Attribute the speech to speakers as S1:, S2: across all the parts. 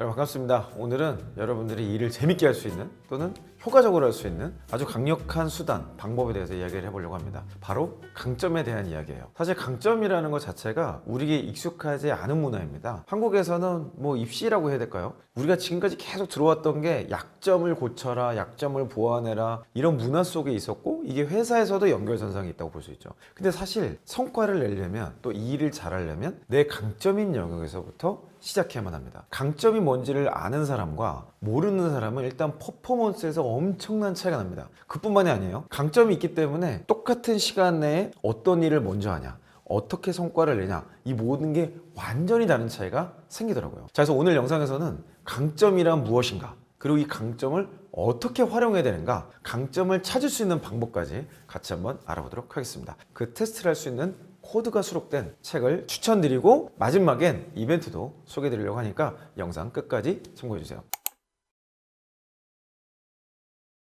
S1: 여러분 반갑습니다. 오늘은 여러분들이 일을 재밌게 할 수 있는 또는 효과적으로 할 수 있는 아주 강력한 수단, 방법에 대해서 이야기를 해보려고 합니다. 바로 강점에 대한 이야기예요. 사실 강점이라는 것 자체가 우리에게 익숙하지 않은 문화입니다. 한국에서는 뭐 입시라고 해야 될까요? 우리가 지금까지 계속 들어왔던 게 약점을 고쳐라, 약점을 보완해라 이런 문화 속에 있었고 이게 회사에서도 연결선상이 있다고 볼 수 있죠. 근데 사실 성과를 내려면 또이 일을 잘하려면 내 강점인 영역에서부터 시작해야만 합니다. 강점이 뭔지를 아는 사람과 모르는 사람은 일단 퍼포먼스에서 엄청난 차이가 납니다. 그뿐만이 아니에요. 강점이 있기 때문에 똑같은 시간 내에 어떤 일을 먼저 하냐, 어떻게 성과를 내냐, 이 모든 게 완전히 다른 차이가 생기더라고요. 자, 그래서 오늘 영상에서는 강점이란 무엇인가, 그리고 이 강점을 어떻게 활용해야 되는가, 강점을 찾을 수 있는 방법까지 같이 한번 알아보도록 하겠습니다. 그 테스트를 할 수 있는 코드가 수록된 책을 추천드리고 마지막엔 이벤트도 소개해 드리려고 하니까 영상 끝까지 참고해 주세요.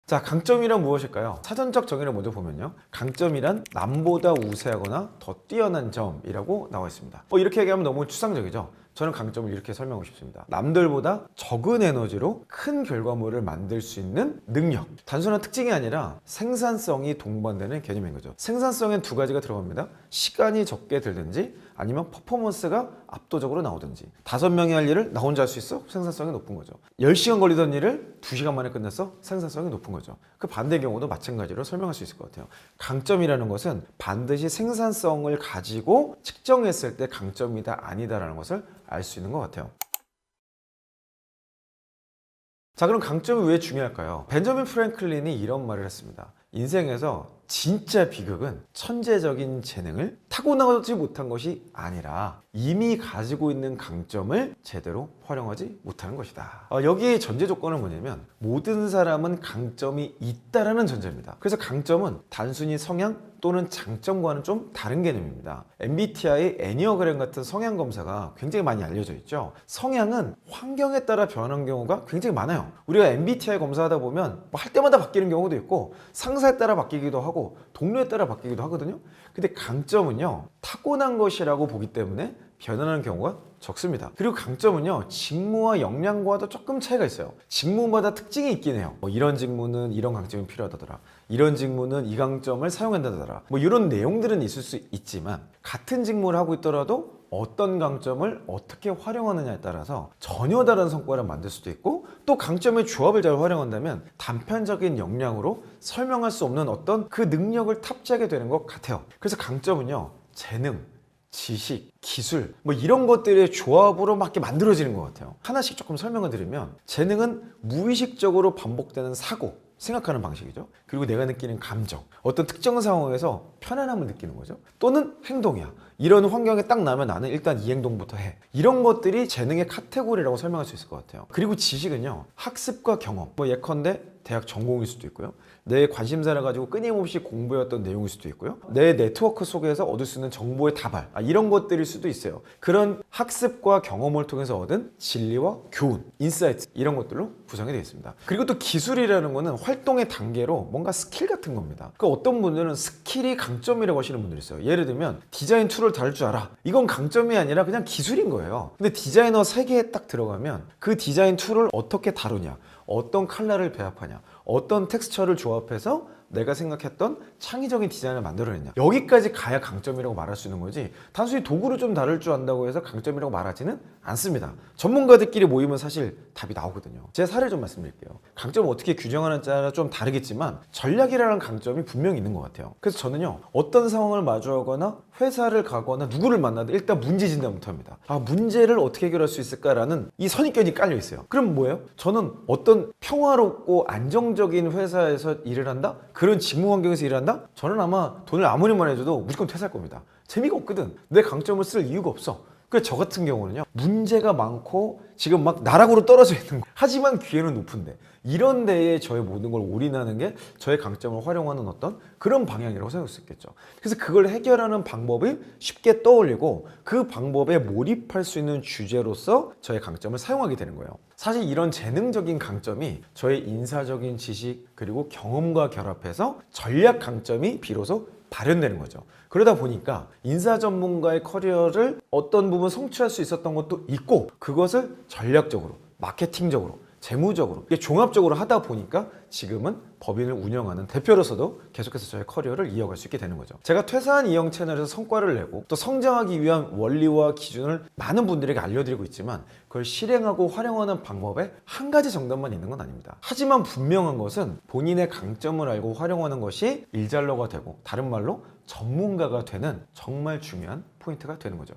S1: 자, 강점이란 무엇일까요? 사전적 정의를 먼저 보면요. 강점이란 남보다 우세하거나 더 뛰어난 점이라고 나와 있습니다. 뭐 이렇게 얘기하면 너무 추상적이죠. 저는 강점을 이렇게 설명하고 싶습니다. 남들보다 적은 에너지로 큰 결과물을 만들 수 있는 능력. 단순한 특징이 아니라 생산성이 동반되는 개념인 거죠. 생산성엔 두 가지가 들어갑니다. 시간이 적게 들든지 아니면 퍼포먼스가 압도적으로 나오든지. 다섯 명이 할 일을 나 혼자 할 수 있어? 생산성이 높은 거죠. 10시간 걸리던 일을 2시간 만에 끝냈어? 생산성이 높은 거죠. 그 반대 경우도 마찬가지로 설명할 수 있을 것 같아요. 강점이라는 것은 반드시 생산성을 가지고 측정했을 때 강점이다 아니다라는 것을 알 수 있는 것 같아요. 자, 그럼 강점이 왜 중요할까요? 벤저민 프랭클린이 이런 말을 했습니다. 인생에서 진짜 비극은 천재적인 재능을 타고나지 못한 것이 아니라 이미 가지고 있는 강점을 제대로 활용하지 못하는 것이다. 어, 여기에 전제 조건은 뭐냐면 모든 사람은 강점이 있다라는 전제입니다. 그래서 강점은 단순히 성향 또는 장점과는 좀 다른 개념입니다. MBTI 애니어그램 같은 성향 검사가 굉장히 많이 알려져 있죠. 성향은 환경에 따라 변하는 경우가 굉장히 많아요. 우리가 MBTI 검사하다 보면 뭐 할 때마다 바뀌는 경우도 있고 상사에 따라 바뀌기도 하고 동료에 따라 바뀌기도 하거든요. 근데 강점은요 타고난 것이라고 보기 때문에 변하는 경우가 적습니다. 그리고 강점은요, 직무와 역량과도 조금 차이가 있어요. 직무마다 특징이 있긴 해요. 뭐 이런 직무는 이런 강점이 필요하다더라. 이런 직무는 이 강점을 사용한다더라. 뭐 이런 내용들은 있을 수 있지만, 같은 직무를 하고 있더라도 어떤 강점을 어떻게 활용하느냐에 따라서 전혀 다른 성과를 만들 수도 있고, 또 강점의 조합을 잘 활용한다면 단편적인 역량으로 설명할 수 없는 어떤 그 능력을 탑재하게 되는 것 같아요. 그래서 강점은요, 재능, 지식, 기술 뭐 이런 것들의 조합으로 막 이렇게 만들어지는 것 같아요. 하나씩 조금 설명을 드리면 재능은 무의식적으로 반복되는 사고 생각하는 방식이죠. 그리고 내가 느끼는 감정, 어떤 특정 상황에서 편안함을 느끼는 거죠. 또는 행동이야. 이런 환경에 딱 나면 나는 일단 이 행동부터 해. 이런 것들이 재능의 카테고리라고 설명할 수 있을 것 같아요. 그리고 지식은요, 학습과 경험. 뭐 예컨대 대학 전공일 수도 있고요. 내 관심사를 가지고 끊임없이 공부해왔던 내용일 수도 있고요. 내 네트워크 속에서 얻을 수 있는 정보의 다발. 아, 이런 것들일 수도 있어요. 그런 학습과 경험을 통해서 얻은 진리와 교훈, 인사이트 이런 것들로 구성이 되어 있습니다. 그리고 또 기술이라는 거는 활동의 단계로 뭔가 스킬 같은 겁니다. 그 어떤 분들은 스킬이 강점이라고 하시는 분들이 있어요. 예를 들면 디자인 툴을 다룰 줄 알아. 이건 강점이 아니라 그냥 기술인 거예요. 근데 디자이너 세계에 딱 들어가면 그 디자인 툴을 어떻게 다루냐, 어떤 컬러를 배합하냐, 어떤 텍스처를 조합해서 내가 생각했던 창의적인 디자인을 만들어냈냐. 여기까지 가야 강점이라고 말할 수 있는 거지. 단순히 도구를 좀 다룰 줄 안다고 해서 강점이라고 말하지는 않습니다. 전문가들끼리 모이면 사실 답이 나오거든요. 제 사례 좀 말씀드릴게요. 강점을 어떻게 규정하는지 따라 좀 다르겠지만 전략이라는 강점이 분명히 있는 것 같아요. 그래서 저는요 어떤 상황을 마주하거나 회사를 가거나 누구를 만나도 일단 문제 진단부터 합니다. 아 문제를 어떻게 해결할 수 있을까라는 이 선입견이 깔려 있어요. 그럼 뭐예요? 저는 어떤 평화롭고 안정적인 회사에서 일을 한다? 그런 직무 환경에서 일을 한다? 저는 아마 돈을 아무리 많이 해줘도 무조건 퇴사할 겁니다. 재미가 없거든. 내 강점을 쓸 이유가 없어. 그래서 저 같은 경우는요, 문제가 많고 지금 막 나락으로 떨어져 있는 거. 하지만 기회는 높은데. 이런 데에 저의 모든 걸 올인하는 게 저의 강점을 활용하는 어떤 그런 방향이라고 생각할 수 있겠죠. 그래서 그걸 해결하는 방법이 쉽게 떠올리고 그 방법에 몰입할 수 있는 주제로서 저의 강점을 사용하게 되는 거예요. 사실 이런 재능적인 강점이 저의 인사적인 지식 그리고 경험과 결합해서 전략 강점이 비로소 발현되는 거죠. 그러다 보니까 인사 전문가의 커리어를 어떤 부분 성취할 수 있었던 것도 있고 그것을 전략적으로 마케팅적으로 재무적으로 이게 종합적으로 하다 보니까 지금은 법인을 운영하는 대표로서도 계속해서 저의 커리어를 이어갈 수 있게 되는 거죠. 제가 퇴사한 이영 채널에서 성과를 내고 또 성장하기 위한 원리와 기준을 많은 분들에게 알려드리고 있지만 그걸 실행하고 활용하는 방법에 한 가지 정답만 있는 건 아닙니다. 하지만 분명한 것은 본인의 강점을 알고 활용하는 것이 일잘러가 되고 다른 말로 전문가가 되는 정말 중요한 포인트가 되는 거죠.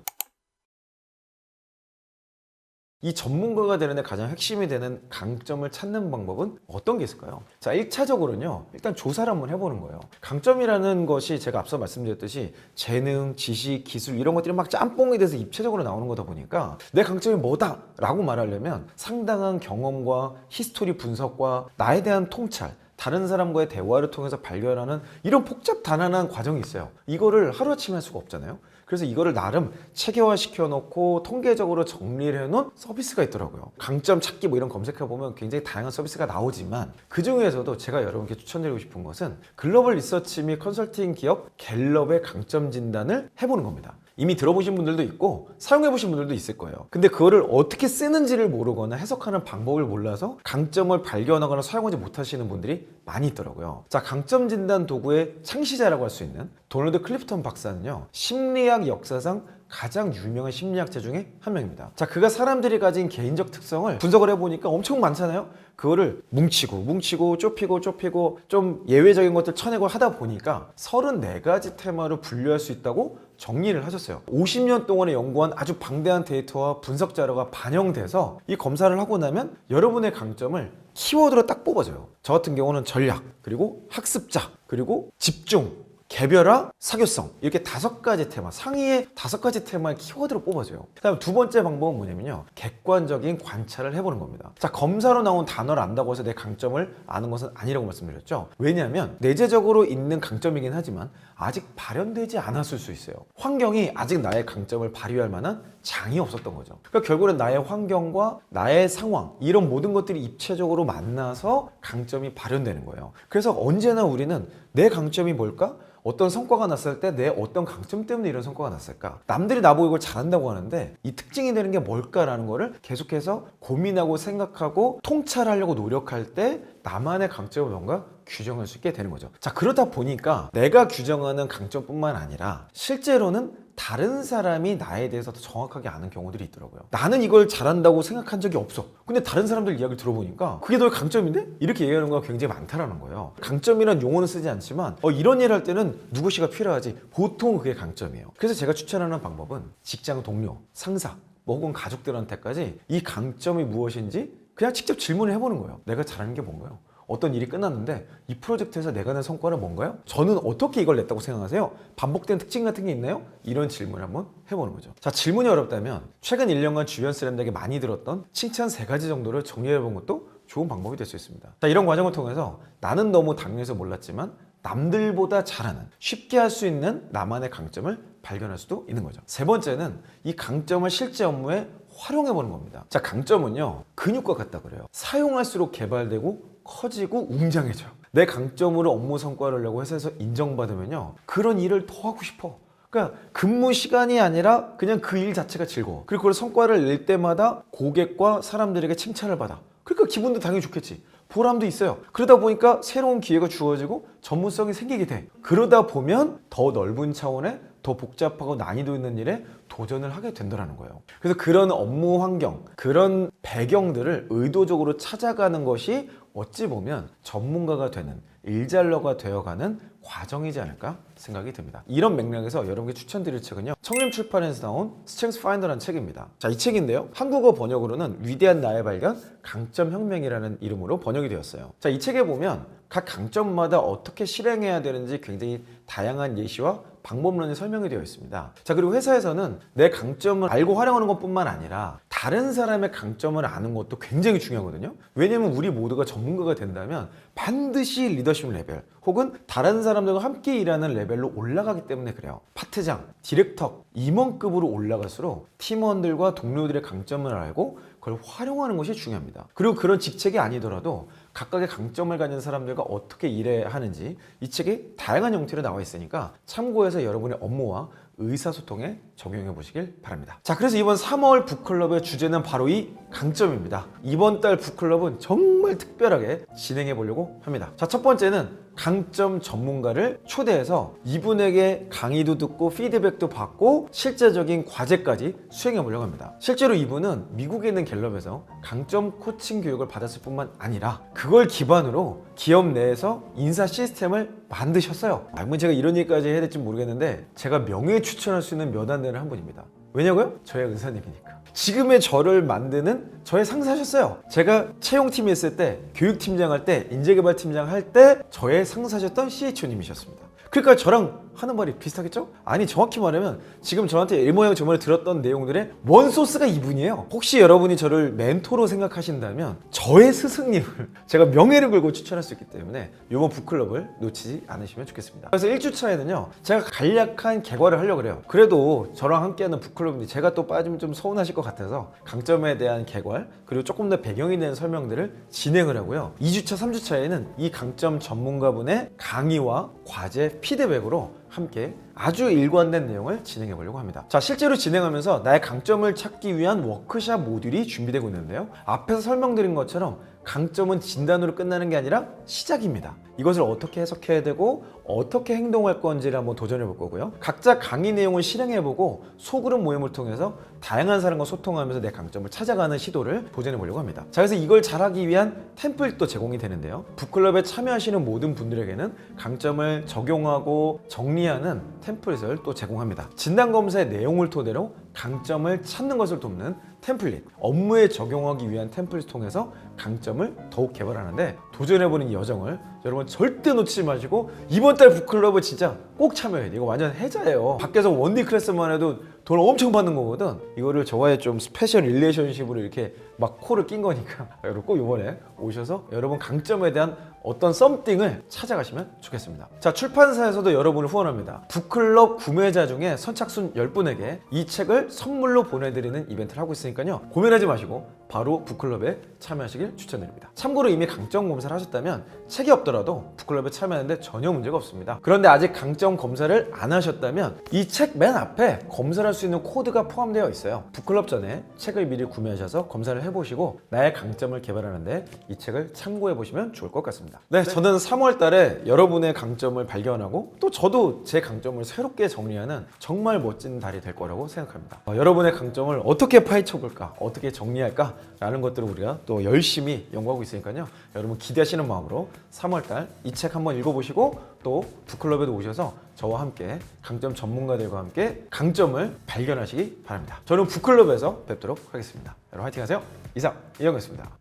S1: 이 전문가가 되는데 가장 핵심이 되는 강점을 찾는 방법은 어떤 게 있을까요? 자, 1차적으로는요, 일단 조사를 한번 해보는 거예요. 강점이라는 것이 제가 앞서 말씀드렸듯이 재능, 지식, 기술 이런 것들이 막 짬뽕이 돼서 입체적으로 나오는 거다 보니까 내 강점이 뭐다? 라고 말하려면 상당한 경험과 히스토리 분석과 나에 대한 통찰, 다른 사람과의 대화를 통해서 발견하는 이런 복잡 단안한 과정이 있어요. 이거를 하루아침에 할 수가 없잖아요. 그래서 이거를 나름 체계화 시켜놓고 통계적으로 정리를 해놓은 서비스가 있더라고요. 강점 찾기 뭐 이런 검색해보면 굉장히 다양한 서비스가 나오지만 그 중에서도 제가 여러분께 추천드리고 싶은 것은 글로벌 리서치 및 컨설팅 기업 갤럽의 강점 진단을 해보는 겁니다. 이미 들어보신 분들도 있고 사용해 보신 분들도 있을 거예요. 근데 그거를 어떻게 쓰는지를 모르거나 해석하는 방법을 몰라서 강점을 발견하거나 사용하지 못하시는 분들이 많이 있더라고요. 자, 강점 진단 도구의 창시자라고 할 수 있는 도널드 클리프턴 박사는요, 심리학 역사상 가장 유명한 심리학자 중에 한 명입니다. 자, 그가 사람들이 가진 개인적 특성을 분석을 해보니까 엄청 많잖아요? 그거를 뭉치고, 뭉치고, 좁히고, 좁히고, 좀 예외적인 것들 쳐내고 하다 보니까 34가지 테마로 분류할 수 있다고 정리를 하셨어요. 50년 동안에 연구한 아주 방대한 데이터와 분석 자료가 반영돼서 이 검사를 하고 나면 여러분의 강점을 키워드로 딱 뽑아줘요. 저 같은 경우는 전략, 그리고 학습자, 그리고 집중, 개별화, 사교성. 이렇게 다섯 가지 테마 상위의 다섯 가지 테마의 키워드로 뽑아줘요. 그 다음 두 번째 방법은 뭐냐면요. 객관적인 관찰을 해보는 겁니다. 자 검사로 나온 단어를 안다고 해서 내 강점을 아는 것은 아니라고 말씀드렸죠? 왜냐하면 내재적으로 있는 강점이긴 하지만 아직 발현되지 않았을 수 있어요. 환경이 아직 나의 강점을 발휘할 만한 장이 없었던 거죠. 그러니까 결국은 나의 환경과 나의 상황 이런 모든 것들이 입체적으로 만나서 강점이 발현되는 거예요. 그래서 언제나 우리는 내 강점이 뭘까? 어떤 성과가 났을 때 내 어떤 강점 때문에 이런 성과가 났을까? 남들이 나보고 이걸 잘한다고 하는데 이 특징이 되는 게 뭘까라는 거를 계속해서 고민하고 생각하고 통찰하려고 노력할 때 나만의 강점을 뭔가 규정할 수 있게 되는 거죠. 자, 그러다 보니까 내가 규정하는 강점뿐만 아니라 실제로는 다른 사람이 나에 대해서 더 정확하게 아는 경우들이 있더라고요. 나는 이걸 잘한다고 생각한 적이 없어. 근데 다른 사람들 이야기를 들어보니까 그게 너의 강점인데? 이렇게 얘기하는 거가 굉장히 많다라는 거예요. 강점이란 용어는 쓰지 않지만 어, 이런 일할 때는 누구시가 필요하지. 보통 그게 강점이에요. 그래서 제가 추천하는 방법은 직장 동료, 상사, 뭐 혹은 가족들한테까지 이 강점이 무엇인지 그냥 직접 질문을 해보는 거예요. 내가 잘하는 게 뭔가요? 어떤 일이 끝났는데 이 프로젝트에서 내가 낸 성과는 뭔가요? 저는 어떻게 이걸 냈다고 생각하세요? 반복된 특징 같은 게 있나요? 이런 질문을 한번 해보는 거죠. 자, 질문이 어렵다면 최근 1년간 주변 사람들에게 많이 들었던 칭찬 세 가지 정도를 정리해본 것도 좋은 방법이 될 수 있습니다. 자, 이런 과정을 통해서 나는 너무 당연해서 몰랐지만 남들보다 잘하는 쉽게 할 수 있는 나만의 강점을 발견할 수도 있는 거죠. 세 번째는 이 강점을 실제 업무에 활용해 보는 겁니다. 자, 강점은요, 근육과 같다 그래요. 사용할수록 개발되고 커지고 웅장해져요. 내 강점으로 업무 성과를 내고 회사에서 인정받으면요, 그런 일을 더 하고 싶어. 그러니까 근무 시간이 아니라 그냥 그 일 자체가 즐거워. 그리고 그걸 성과를 낼 때마다 고객과 사람들에게 칭찬을 받아. 그러니까 기분도 당연히 좋겠지. 보람도 있어요. 그러다 보니까 새로운 기회가 주어지고 전문성이 생기게 돼. 그러다 보면 더 넓은 차원의 더 복잡하고 난이도 있는 일에 도전을 하게 된다는 거예요. 그래서 그런 업무 환경, 그런 배경들을 의도적으로 찾아가는 것이 어찌 보면 전문가가 되는 일잘러가 되어가는 과정이지 않을까 생각이 듭니다. 이런 맥락에서 여러분께 추천드릴 책은요. 청렴 출판에서 나온 스트렝스 파인더라는 책입니다. 자, 이 책인데요. 한국어 번역으로는 위대한 나의 발견, 강점 혁명이라는 이름으로 번역이 되었어요. 자, 이 책에 보면 각 강점마다 어떻게 실행해야 되는지 굉장히 다양한 예시와 방법론이 설명이 되어 있습니다. 자, 그리고 회사에서는 내 강점을 알고 활용하는 것뿐만 아니라 다른 사람의 강점을 아는 것도 굉장히 중요하거든요. 왜냐면 우리 모두가 전문가가 된다면 반드시 리더십 레벨 혹은 다른 사람들과 함께 일하는 레벨로 올라가기 때문에 그래요. 파트장, 디렉터, 임원급으로 올라갈수록 팀원들과 동료들의 강점을 알고 그걸 활용하는 것이 중요합니다. 그리고 그런 직책이 아니더라도 각각의 강점을 가진 사람들과 어떻게 일해야 하는지 이 책이 다양한 형태로 나와 있으니까 참고해서 여러분의 업무와 의사소통에 적용해 보시길 바랍니다. 자, 그래서 이번 3월 북클럽의 주제는 바로 이 강점입니다. 이번 달 북클럽은 정말 특별하게 진행해 보려고 합니다. 자, 첫 번째는 강점 전문가를 초대해서 이분에게 강의도 듣고 피드백도 받고 실제적인 과제까지 수행해 보려고 합니다. 실제로 이분은 미국에 있는 갤럽에서 강점 코칭 교육을 받았을 뿐만 아니라 그걸 기반으로 기업 내에서 인사 시스템을 만드셨어요. 아니, 뭐 제가 이런 얘기까지 해야 될지 모르겠는데 제가 명예 추천할 수 있는 몇안 되는 한 분입니다. 왜냐고요? 저의 은사님이니까. 지금의 저를 만드는 저의 상사셨어요. 제가 채용팀에 있을 때, 교육팀장 할 때, 인재개발팀장 할 때 저의 상사셨던 CHO님이셨습니다. 그러니까 저랑 하는 말이 비슷하겠죠? 아니 정확히 말하면 지금 저한테 일모양 저모양 들었던 내용들의 원소스가 이분이에요. 혹시 여러분이 저를 멘토로 생각하신다면 저의 스승님을 제가 명예를 걸고 추천할 수 있기 때문에 이번 북클럽을 놓치지 않으시면 좋겠습니다. 그래서 1주차에는요 제가 간략한 개괄을 하려고 그래요. 그래도 저랑 함께하는 북클럽인데 제가 또 빠지면 좀 서운하실 것 같아서 강점에 대한 개괄 그리고 조금 더 배경이 되는 설명들을 진행을 하고요. 2주차, 3주차에는 이 강점 전문가분의 강의와 과제, 피드백으로 함께 아주 일관된 내용을 진행해 보려고 합니다. 자, 실제로 진행하면서 나의 강점을 찾기 위한 워크샵 모듈이 준비되고 있는데요. 앞에서 설명드린 것처럼 강점은 진단으로 끝나는 게 아니라 시작입니다. 이것을 어떻게 해석해야 되고 어떻게 행동할 건지를 한번 도전해 볼 거고요. 각자 강의 내용을 실행해 보고 소그룹 모임을 통해서 다양한 사람과 소통하면서 내 강점을 찾아가는 시도를 도전해 보려고 합니다. 자, 그래서 이걸 잘하기 위한 템플릿도 제공이 되는데요. 북클럽에 참여하시는 모든 분들에게는 강점을 적용하고 정리하는 템플릿을 또 제공합니다. 진단 검사의 내용을 토대로 강점을 찾는 것을 돕는 템플릿, 업무에 적용하기 위한 템플릿 통해서 강점을 더욱 개발하는데 도전해보는 이 여정을 여러분 절대 놓치지 마시고 이번 달 북클럽은 진짜 꼭 참여해야 돼. 이거 완전 해자예요. 밖에서 원디 클래스만 해도 돈 엄청 받는 거거든. 이거를 저와의 좀 스페셜 릴레이션십으로 이렇게 막 코를 낀 거니까 여러분 꼭 이번에 오셔서 여러분 강점에 대한 어떤 썸띵을 찾아가시면 좋겠습니다. 자, 출판사에서도 여러분을 후원합니다. 북클럽 구매자 중에 선착순 10분에게 이 책을 선물로 보내드리는 이벤트를 하고 있으니까요. 고민하지 마시고 바로 북클럽에 참여하시길 추천드립니다. 참고로 이미 강점 검사를 하셨다면 책이 없더라도 북클럽에 참여하는데 전혀 문제가 없습니다. 그런데 아직 강점 검사를 안 하셨다면 이 책 맨 앞에 검사를 할 수 있는 코드가 포함되어 있어요. 북클럽 전에 책을 미리 구매하셔서 검사를 해보시고 나의 강점을 개발하는데 이 책을 참고해 보시면 좋을 것 같 습니다. 네, 저는 3월 달에 여러분의 강점을 발견하고 또 저도 제 강점을 새롭게 정리하는 정말 멋진 달이 될 거라고 생각합니다. 어, 여러분의 강점을 어떻게 파헤쳐 볼까? 어떻게 정리할까? 라는 것들을 우리가 또 열심히 연구하고 있으니까요. 여러분 기대하시는 마음으로 3월 달 이 책 한번 읽어 보시고 또 북클럽에도 오셔서 저와 함께 강점 전문가들과 함께 강점을 발견하시기 바랍니다. 저는 북클럽에서 뵙도록 하겠습니다. 여러분 화이팅 하세요. 이상 이영이었습니다.